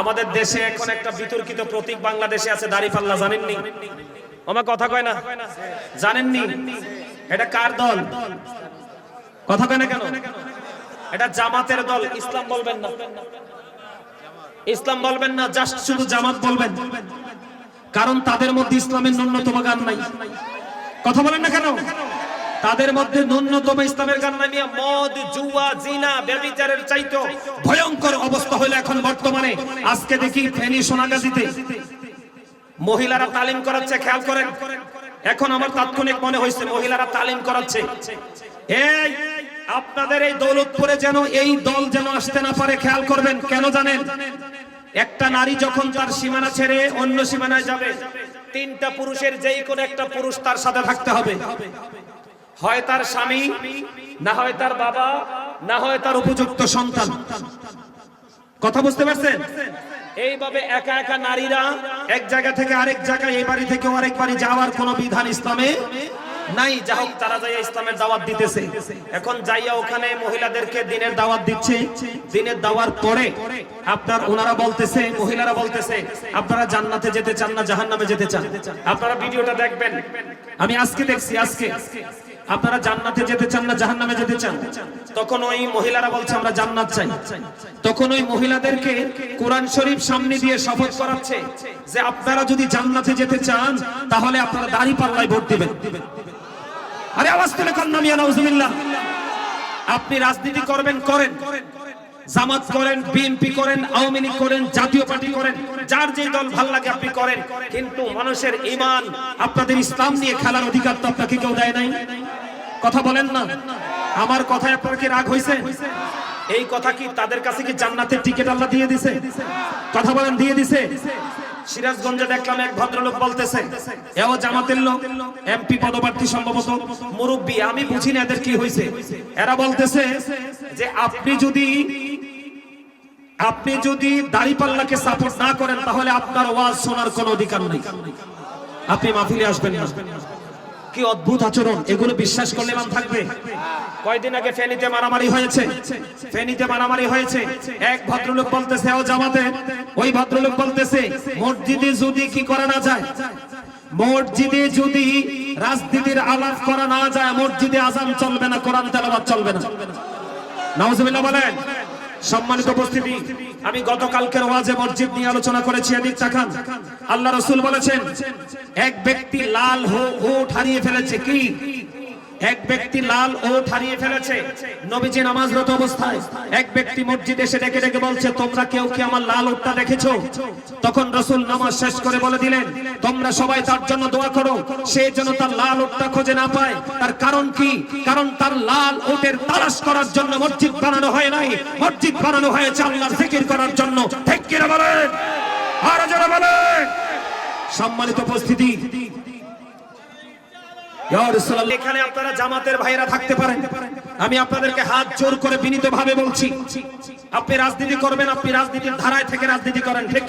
আমাদের দেশে এখন একটা বিতর্কিত প্রতীক বাংলাদেশে আছে দাড়িপাল্লা জানেননি? আমার কথা কয় না? জানেননি? এটা কার দল? কথা কয় না কেন? এটা জামাতের দল, ইসলাম বলবেন না। ইসলাম বলবেন না, জাস্ট শুধু জামাত বলবেন। কারণ তাদের মধ্যে ইসলামের ন্যূনতম গান নাই। কথা বলেন না কেন? তাদের মধ্যে ন্যূনতম ইসলামের নাই মদ, জুয়া, জিনা, ব্যভিচারের চাইতো। ভয়ঙ্কর অবস্থা হলো এখন বর্তমানে। আজকে দেখি ফেনী সোনাগাজীতে মহিলারা তালিম করাচ্ছে, খেয়াল করেন। এখন আমার তাৎক্ষণিক মনে হয়েছে, মহিলারা তালিম করাচ্ছে। এই, আপনাদের এই দৌলতপুরে যেন এই দল যেন আসতে না পারে, খেয়াল করবেন, কেন জানেন? একটা নারী যখন তার সীমানা ছেড়ে অন্য সীমানায় যাবে, তিনটা পুরুষের যেই কোন একটা পুরুষ তার সাথে থাকতে হবে। হয় তার স্বামী, না হয় তার বাবা, না হয় তার উপযুক্ত সন্তান। কথা বুঝতে পারছেন? এইভাবে একা একা নারীরা এক জায়গা থেকে আরেক জায়গায় এই বাড়ি থেকে আরেক বাড়ি যাওয়ার কোন বিধান ইসলামে নাই। যা হোক, তারা যাইয়া ইসলামের দাওয়াত দিতেছে। এখন যাইয়া ওখানে মহিলাদেরকে দিনের দাওয়াত দিচ্ছে। দিনের দাওয়ার পরে আপনার ওনারা বলতেছে, মহিলারা বলতেছে, আপনারা জান্নাতে যেতে চান না জাহান্নামে যেতে চান? আপনারা ভিডিওটা দেখবেন। আমি আজকে দেখছি, আজকে। আপনারা জান্নাতে যেতে চান না জাহান্নামে যেতে চান? তখন ওই মহিলারা বলছে, আমরা জান্নাত চাই। তখন ওই মহিলাদেরকে কোরআন শরীফ সামনে দিয়ে শপথ করাচ্ছে যে, আপনারা যদি জান্নাতে যেতে চান, তাহলে আপনারা দাড়ি পাল্লায় ভোট দিবেন। আরে, আওয়াজ তুলে কন্যা মিয়া, নাউজুবিল্লাহ। আপনি রাজনীতি করবেন, করেন। জামাত করেন, বিএনপি করেন, আওয়ামী লীগ করেন, জাতীয় পার্টি করেন, যার যে দল ভালো লাগে আপনি করেন। কিন্তু মানুষের ইমান আপনাদের ইসলাম নিয়ে খেলার অধিকার তো আপনাকে কেউ দেয় নাই। কথা বলেন না। আমার কথায় আপনার কি রাগ হয়েছে এই কথা কি তাদের কাছে কি জান্নাতের টিকিট আল্লাহ দিয়ে দিছে? কথা বলেন, দিয়ে দিছে। সিরাজগঞ্জে দেখলাম এক ভদ্রলোক বলতেছে এও জামাতের লোক এমপি পদপ্রার্থী সম্ভবত, মুরব্বী, আমি বুঝি না এদের কি হয়েছে এরা বলতেছে যে, আপনি যদি আপনি যদি দাড়িপাল্লাকে সাপোর্ট না করেন, তাহলে আপনার ওয়াজ শোনার কোনো অধিকার নেই। আপনি মাহফিলে আসবেন না। কি অদ্ভুত আচরণ, এগুলো বিশ্বাস করলে মান থাকবে। কয়দিন আগে ফেনীতে মারামারি হয়েছে। ফেনীতে মারামারি হয়েছে। এক ভদ্রলোক বলতেছে, ও জামাতে, ওই ভদ্রলোক বলতেছে, মসজিদে যদি কি করা না যায়, মসজিদে যদি রাজনীতির আলাপ করা না যায়, মসজিদে আজান চলবে না, কোরআন তেলাওয়াত চলবে না। নাউজুবিল্লাহ বলেন। সম্মানিত উপস্থিতি, আমি গতকালকের ওয়াজে মসজিদ নিয়ে আলোচনা করেছি এদিক তাকান আল্লাহ রসুল বলেছেন, এক ব্যক্তি লাল হো- হো হারিয়ে ফেলেছে কি? এক ব্যক্তি লাল ওট হারিয়ে ফেলেছে। নবীজি নামাজরত অবস্থায় এক ব্যক্তি মসজিদে এসে ডেকে ডেকে বলছে, তোমরা কেউ কি আমার লাল ওটটা দেখেছ? তখন রসুল নামাজ শেষ করে বলে দিলেন, তোমরা সবাই তার জন্য দোয়া করো। সে যেন তার লাল ওটটা খুঁজে না পায়। তার কারণ কি? কারণ তার লাল ওটের তালাশ করার জন্য মসজিদ বানানো হয় নাই। মসজিদ বানানো হয়েছে আল্লাহর জিকির করার জন্য। ঠিক কিনা বলেন? আর যারা বলেন। সম্মানিত উপস্থিতি এখানে আপনারা জামাতের ভাইরা থাকতে পারেন। আমি আপনাদেরকে হাত জোর করে বিনীত ভাবে বলছি। আপনি রাজনীতি করবেন, আপনি রাজনীতির ধারায় থেকে রাজনীতি করেন, ঠিক?